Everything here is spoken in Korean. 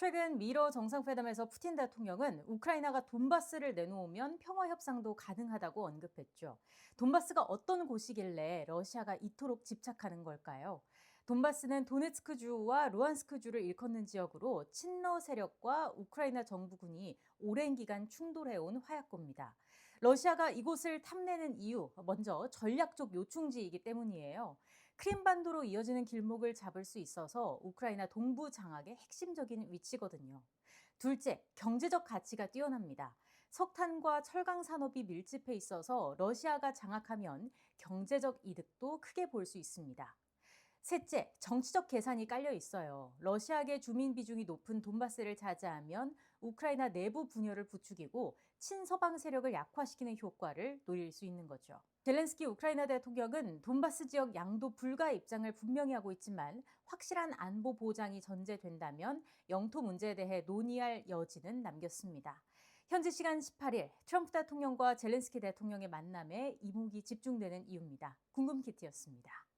최근 미러 정상회담에서 푸틴 대통령은 우크라이나가 돈바스를 내놓으면 평화 협상도 가능하다고 언급했죠. 돈바스가 어떤 곳이길래 러시아가 이토록 집착하는 걸까요? 돈바스는 도네츠크 주와 루안스크 주를 일컫는 지역으로 친러 세력과 우크라이나 정부군이 오랜 기간 충돌해온 화약고입니다. 러시아가 이곳을 탐내는 이유, 먼저 전략적 요충지이기 때문이에요. 크림반도로 이어지는 길목을 잡을 수 있어서 우크라이나 동부 장악의 핵심적인 위치거든요. 둘째, 경제적 가치가 뛰어납니다. 석탄과 철강 산업이 밀집해 있어서 러시아가 장악하면 경제적 이득도 크게 볼 수 있습니다. 셋째, 정치적 계산이 깔려 있어요. 러시아계 주민 비중이 높은 돈바스를 차지하면 우크라이나 내부 분열을 부추기고 친서방 세력을 약화시키는 효과를 노릴 수 있는 거죠. 젤렌스키 우크라이나 대통령은 돈바스 지역 양도 불가 입장을 분명히 하고 있지만 확실한 안보 보장이 전제된다면 영토 문제에 대해 논의할 여지는 남겼습니다. 현지 시간 18일 트럼프 대통령과 젤렌스키 대통령의 만남에 이목이 집중되는 이유입니다. 궁금키트였습니다.